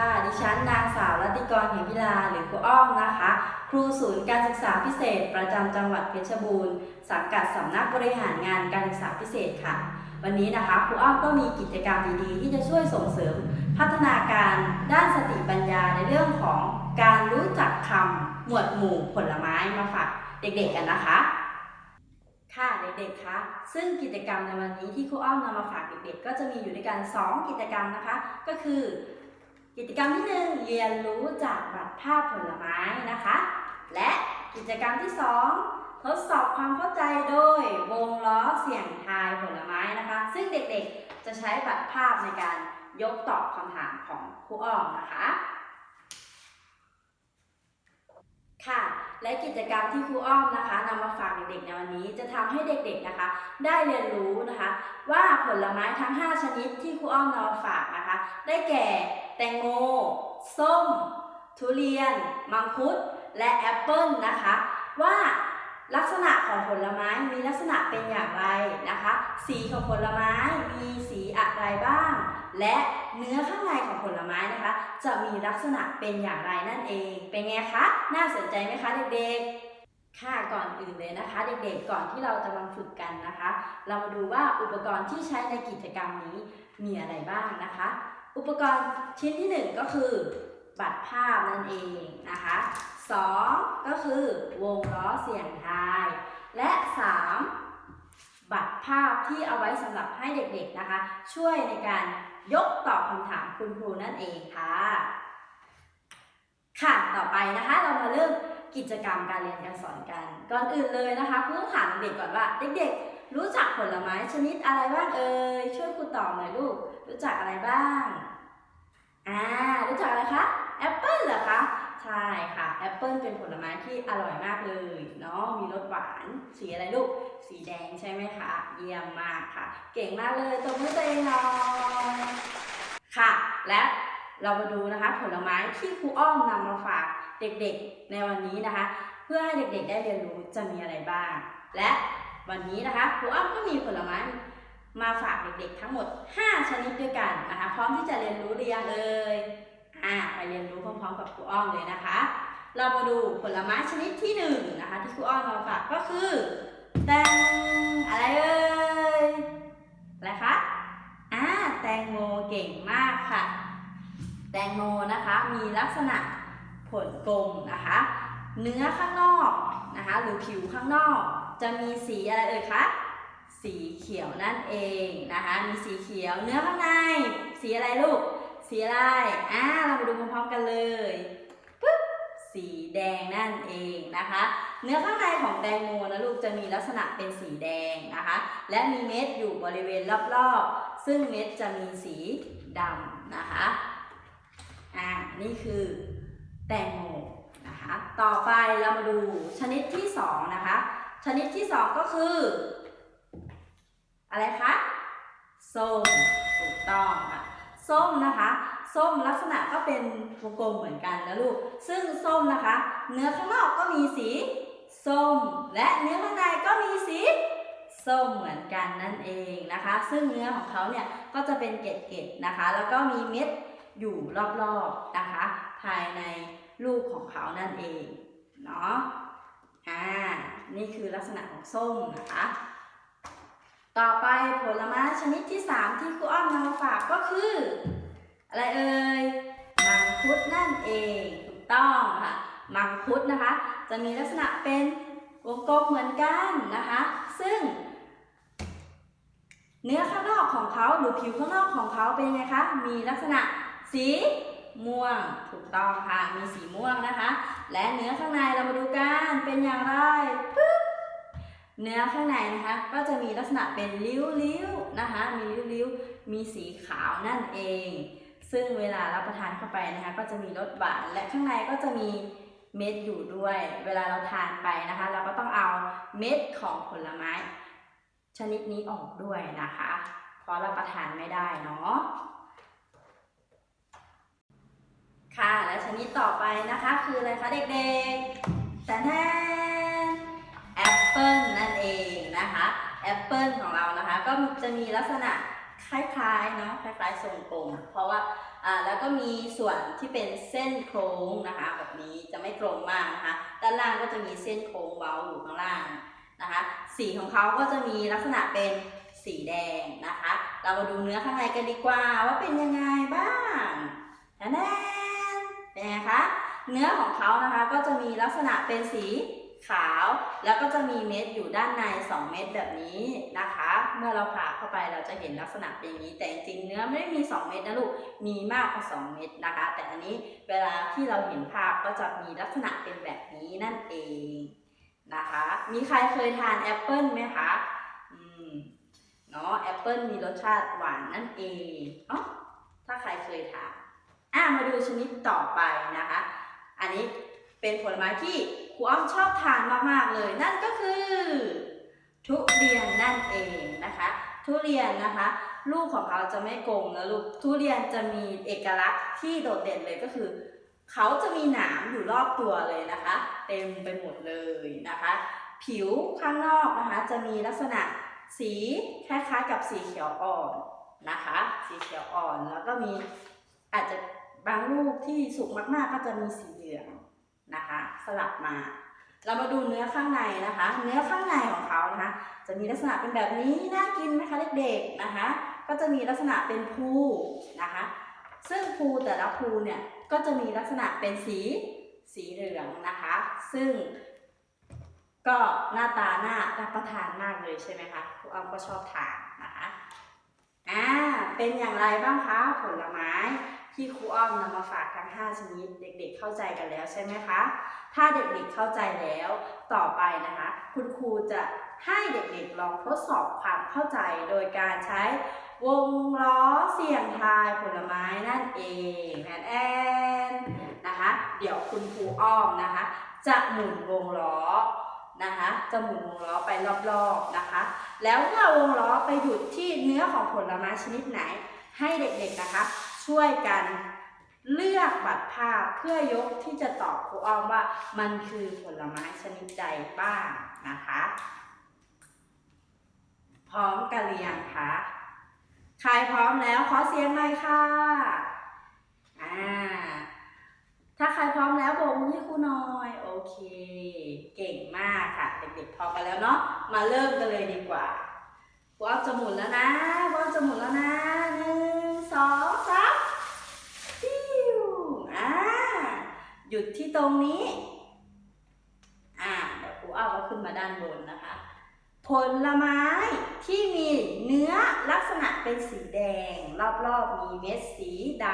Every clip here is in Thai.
ค่ะ ดิฉันนางสาวรัติกรเหมพิลาหรือครูอ้อมนะคะ ครูศูนย์การศึกษาพิเศษ ประจำจังหวัดเพชรบูรณ์ สังกัดสำนักบริหารงานการศึกษาพิเศษค่ะ วันนี้นะคะครูอ้อมก็มีกิจกรรมดีๆ ที่จะช่วยส่งเสริม พัฒนาการด้านสติปัญญาในเรื่องของการรู้จักคำหมวดหมู่ผลไม้มาฝากเด็กๆกันนะคะค่ะเด็กๆคะซึ่งกิจกรรมในวันนี้ที่ครูอ้อมนำมาฝากเด็กๆ ก็จะมีอยู่ด้วยกัน 2 กิจกรรมนะคะ ก็คือ กิจกรรมที่หนึ่งเรียนรู้จากบัตรภาพผลไม้นะคะ และกิจกรรมที่2ทดสอบความเข้าใจโดยวงล้อเสียงทายผลไม้นะคะ ซึ่งเด็กๆจะใช้บัตรภาพในการยกตอบคำถามของครูอ้อมนะคะ ค่ะ และกิจกรรมที่ครูอ้อมนะคะนำมาฝากเด็กๆในวันนี้ จะทำให้เด็กๆนะคะ ได้เรียนรู้นะคะ ว่าผลไม้ทั้ง 5 ชนิดที่ครูอ้อมนำมาฝากนะคะ ได้แก่แตงโม ส้ม ทุเรียน มังคุด และแอปเปิลนะคะ ว่า ลักษณะของผลไม้มีลักษณะเป็นอย่างไรนะคะ สีของผลไม้มีสีอะไรบ้าง และเนื้อข้างในของผลไม้นะคะ จะมีลักษณะเป็นอย่างไรนั่นเอง เป็นไงคะ น่าสนใจไหมคะเด็กๆ ค่ะก่อนอื่นเลยนะคะ เด็กๆ ก่อนที่เราจะมาฝึกกันนะคะ เรามาดูว่าอุปกรณ์ที่ใช้ในกิจกรรมนี้มีอะไรบ้างนะคะ อุปกรณ์ชิ้นที่หนึ่งก็คือบัตรภาพนั่นเองนะคะ สองก็คือวงล้อเสียงทาย และสามบัตรภาพที่เอาไว้สำหรับให้เด็กๆนะคะ ช่วยในการยกตอบคำถามคุณครูนั่นเองค่ะ ค่ะต่อไปนะคะเรามาเริ่มกิจกรรมการเรียนการสอนกัน ก่อนอื่นเลยนะคะครูต้องถามเด็กก่อนว่าเด็กๆ รู้จักผลไม้ชนิดอะไรบ้างเอ่ยช่วยครูตอบหน่อยลูก รู้จักอะไรบ้างอ่ารู้จักอะไรคะแอปเปิลเหรอคะ ใช่ค่ะแอปเปิลเป็นผลไม้ที่อร่อยมากเลยเนาะมีรสหวาน สีอะไรลูก สีแดงใช่ไหมคะ เยี่ยมมากค่ะ เก่งมากเลยตบมือตัวเองหน่อยค่ะ และเรามาดูนะคะ ผลไม้ที่ครูอ้อมนำมาฝากเด็กๆในวันนี้นะคะ เพื่อให้เด็กๆได้เรียนรู้จะมีอะไรบ้าง และวันนี้นะคะครูอ้อมก็มีผลไม้มาฝากเด็กๆทั้งหมด 5 ชนิดด้วยกันนะคะ พร้อมที่จะเรียนรู้หรือยังเอ่ย อ่าไปเรียนรู้พร้อมๆกับครูอ้อมเลยนะคะ เรามาดูผลไม้ชนิดที่1นะคะ ที่ครูอ้อมมาฝากก็คือแตงอะไรเอ่ยอะไรคะอ่าแตงโมเก่งมากค่ะ แตงโมนะคะมีลักษณะผลกลมนะคะ เนื้อข้างนอกนะคะ หรือผิวข้างนอก จะมีสีอะไรเอ่ยคะสีเขียวนั่นเองนะคะ มีสีเขียวเนื้อข้างใน สีอะไรลูก สีอะไร อ่า เรามาดูพร้อมๆกันเลยปึ๊บสีแดงนั่นเองนะคะ เนื้อข้างในของแตงโมนะลูกจะมีลักษณะเป็นสีแดงนะคะ และมีเม็ดอยู่บริเวณรอบๆ ซึ่งเม็ดจะมีสีดำนะคะ อ่า นี่คือแตงโมนะคะ ต่อไปเรามาดูชนิดที่สองนะคะ ชนิดที่สองก็คือ อะไรคะ ส้ม ถูกต้องค่ะ ส้มนะคะ ส้มลักษณะก็เป็นวงกลมเหมือนกันนะลูก ซึ่งส้มนะคะ เนื้อข้างนอกก็มีสีส้ม และเนื้อข้างในก็มีสีส้มเหมือนกันนั่นเองนะคะ ซึ่งเนื้อของเขาเนี่ยก็จะเป็นเกล็ดๆนะคะ แล้วก็มีเม็ดอยู่รอบๆนะคะ ภายในลูกของเขานั่นเองเนาะอ่านี่คือลักษณะของส้มนะคะ ต่อไปผลไม้ชนิดที่ 3 ที่ครูอ้อมนำมาฝากก็คือ อะไรเอ่ยมังคุดนั่นเองถูกต้องค่ะมังคุดนะคะ จะมีลักษณะเป็นวงกลมเหมือนกันนะคะ ซึ่ง เนื้อข้างนอกของเขาหรือผิวข้างนอกของเขาเป็นไงคะมีลักษณะสีม่วงถูกต้องค่ะมีสีม่วงนะคะ และเนื้อข้างในเรามาดูกันเป็นอย่างไรปึ๊ เนื้อข้างในนะคะก็จะมีลักษณะเป็นริ้วๆนะคะ มีริ้วๆ มีสีขาวนั่นเอง ซึ่งเวลารับประทานเข้าไปนะคะ ก็จะมีรสหวานและข้างในก็จะมีเม็ดอยู่ด้วย เวลาเราทานไปนะคะ เราก็ต้องเอาเม็ดของผลไม้ ชนิดนี้ออกด้วยนะคะเพราะรับประทานไม่ได้เนาะค่ะและชนิดต่อไปนะคะ คืออะไรคะเด็กๆแต่แทน แอปเปิลนั่นเองนะคะแอปเปิลของเรานะคะ ก็จะมีลักษณะคล้ายๆเนาะคล้ายๆทรงกลม เพราะว่าอ่าแล้วก็มีส่วนที่เป็นเส้นโค้งนะคะ แบบนี้จะไม่กลมมากนะคะ ด้านล่างก็จะมีเส้นโค้งเว้าอยู่ข้างล่างนะคะ สีของเขาก็จะมีลักษณะเป็นสีแดงนะคะ เรามาดูเนื้อข้างในกันดีกว่าว่าเป็นยังไงบ้างแทนเป็นไงคะเนื้อของเขานะคะก็จะมีลักษณะเป็นสี ขาว แล้วก็จะมีเม็ดอยู่ด้านใน 2 เม็ดแบบนี้นะคะ เมื่อเราผ่าเข้าไปเราจะเห็นลักษณะเป็นอย่างนี้ แต่จริงๆเนื้อไม่ได้มี 2 เม็ดนะลูก มีมากกว่า 2 เม็ดนะคะ แต่อันนี้เวลาที่เราเห็นภาพก็จะมีลักษณะเป็นแบบนี้นั่นเองนะคะ มีใครเคยทานแอปเปิลไหมคะอืมเนาะแอปเปิลมีรสชาติหวานนั่นเองอ๋อถ้าใครเคยทานอะมาดูชนิดต่อไปนะคะ อันนี้เป็นผลไม้ที่ รูอ้อมชอบทานมากๆเลย นั่นก็คือ ทุเรียนนั่นเองนะคะ ทุเรียนนะคะ ลูกของเขาจะไม่กลมนะลูกทุเรียนจะมีเอกลักษณ์ที่โดดเด่นเลยก็คือ เขาจะมีหนามอยู่รอบตัวเลยนะคะ เต็มไปหมดเลยนะคะ ผิวข้างนอกนะคะ จะมีลักษณะสีคล้ายๆกับสีเขียวอ่อนนะคะ สีเขียวอ่อนแล้วก็มีอาจจะบางลูกที่สุกมากๆ ก็จะมีสีเหลือง นะคะ สลับมา เรามาดูเนื้อข้างในนะคะ เนื้อข้างในของเขานะคะ จะมีลักษณะเป็นแบบนี้น่ากินไหมคะเด็กๆนะคะ ก็จะมีลักษณะเป็นภูนะคะ ซึ่งภูแต่ละภูเนี่ยก็จะมีลักษณะเป็นสีสีเหลืองนะคะ ซึ่งก็หน้าตาหน่ารับประทานมากเลยใช่ไหมคะครูอ้อมก็ชอบทานนะคะ อ่า เป็นอย่างไรบ้างคะผลไม้ ที่ครูอ้อมนำมาฝากทั้ง 5 ชนิด เด็กๆ เข้าใจกันแล้วใช่ไหมคะ ถ้าเด็กๆเข้าใจแล้วต่อไปนะคะ คุณครูจะให้เด็กๆลองทดสอบความเข้าใจโดยการใช้วงล้อเสี่ยงทายผลไม้นั่นเองแอนแอนนะคะ เดี๋ยวคุณครูอ้อมนะคะ จะหมุนวงล้อนะคะจะหมุนวงล้อไปรอบๆนะคะ แล้วเมื่อวงล้อไปหยุดที่เนื้อของผลไม้ชนิดไหน ให้เด็กๆนะคะ ช่วยกันเลือกบัตรภาพเพื่อยกที่จะตอบครูอ้อมว่ามันคือผลไม้ชนิดใดบ้างนะคะ พร้อมกันหรือยังคะใครพร้อมแล้วขอเสียงหน่อยค่ะอ่าถ้าใครพร้อมแล้วโบกมือให้ครูหน่อยโอเค เก่งมากค่ะเด็กๆพร้อมกันแล้วเนาะมาเริ่มกันเลยดีกว่าครูอ้อมจะหมุนแล้วนะครูอ้อมจะหมุนแล้วนะหนึ่งสองสามปิ้วอ่า หยุดที่ตรงนี้ อ่าเดี๋ยวครูอ้อมก็ขึ้นมาด้านบนนะคะ ผลไม้ที่มีเนื้อลักษณะเป็นสีแดง รอบๆมีเม็ดสีด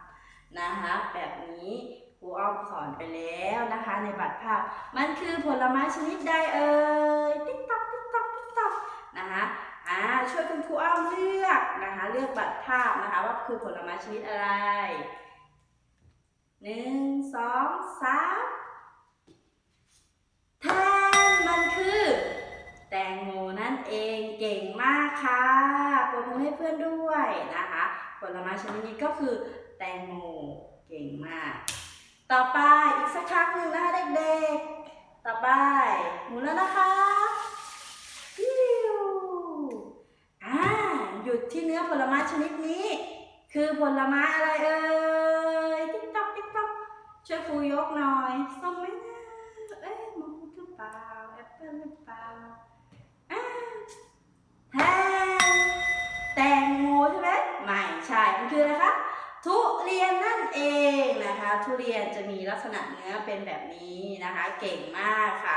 ำนะคะ แบบนี้ครูอ้อมสอนไปแล้วนะคะ ในบัตรภาพ มันคือผลไม้ชนิดใดเอ่ยติ๊กต๊อกติ๊กต๊อกติ๊กต๊อกนะคะอ่าช่วยคุณครูอ้อมเลือกนะคะ เลือกบัตรภาพนะคะ ว่าคือผลไม้ชนิดอะไร หนึ่งสองสามแทนมันคือ แตงโมนั่นเองเก่งมากค่ะปรบมือให้เพื่อนด้วยนะคะ ผลไม้ชนิดนี้ก็คือแตงโมเก่งมาก ต่อไปอีกสักครั้งหนึ่งนะคะเด็กๆ ต่อไปหมุนแล้วนะคะฟิวอ่าหยุดที่เนื้อผลไม้ชนิดนี้ คือผลไม้อะไรเอ่ยติ๊กต๊อกติ๊กต๊อก ช่วยครูยกหน่อยส้มไหมนะเอ๊ะมังคุดหรือเปล่าแอปเปิ้ลหรือเปล่าอ่าแทนแตงโมใช่ไหมไม่ใช่มันคืออะไรคะทุเรียนนั่นเองนะคะ ทุเรียนจะมีลักษณะเนื้อเป็นแบบนี้นะคะ เก่งมากค่ะ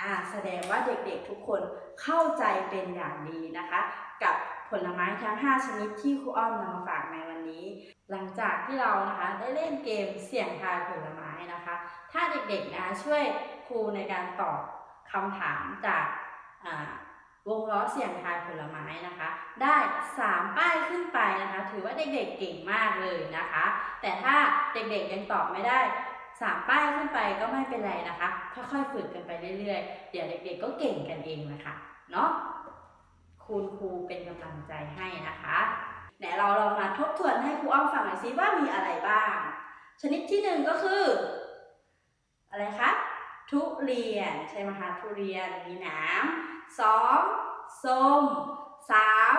อ่าแสดงว่าเด็กๆทุกคนเข้าใจเป็นอย่างดีนะคะ กับ ผลไม้ทั้ง 5 ชนิดที่ครูอ้อมนำมาฝากในวันนี้ หลังจากที่เรานะคะได้เล่นเกมเสี่ยงทายผลไม้นะคะ ถ้าเด็กๆนะคะช่วยครูในการตอบคำถามจากวงล้อเสี่ยงทายผลไม้นะคะ ได้ 3 ป้ายขึ้นไปนะคะ ถือว่าเด็กๆเก่งมากเลยนะคะ แต่ถ้าเด็กๆยังตอบไม่ได้ 3 ป้ายขึ้นไปก็ไม่เป็นไรนะคะค่อยๆฝึกกันไปเรื่อยๆ เดี๋ยวเด็กๆก็เก่งกันเองนะคะเนาะ คุณครูเป็นกำลังใจให้นะคะไหนเราลองมาทบทวนให้ครูอ้อมฟังหน่อยสิว่ามีอะไรบ้าง ชนิดที่หนึ่งก็คือ อะไรคะทุเรียนใช่ไหมคะทุเรียนมีหนามสองส้มสาม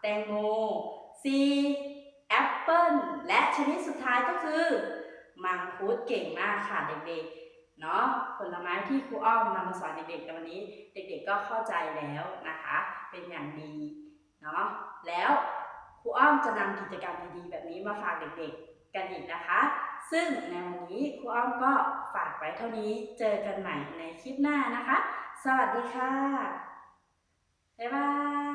แตงโม C แอปเปิลและชนิดสุดท้ายก็คือมังคุดเก่งมากค่ะเด็กๆ เนาะผลไม้ที่ครูอ้อมนำมาสอนเด็กๆในวันนี้ เด็กๆก็เข้าใจแล้วนะคะ เป็นอย่างดีเนาะแล้วครูอ้อมจะนำกิจกรรมดีๆแบบนี้มาฝากเด็กๆกันอีกนะคะ ซึ่งในวันนี้ครูอ้อมก็ฝากไว้เท่านี้เจอกันใหม่ในคลิปหน้านะคะ สวัสดีค่ะ บ๊ายบาย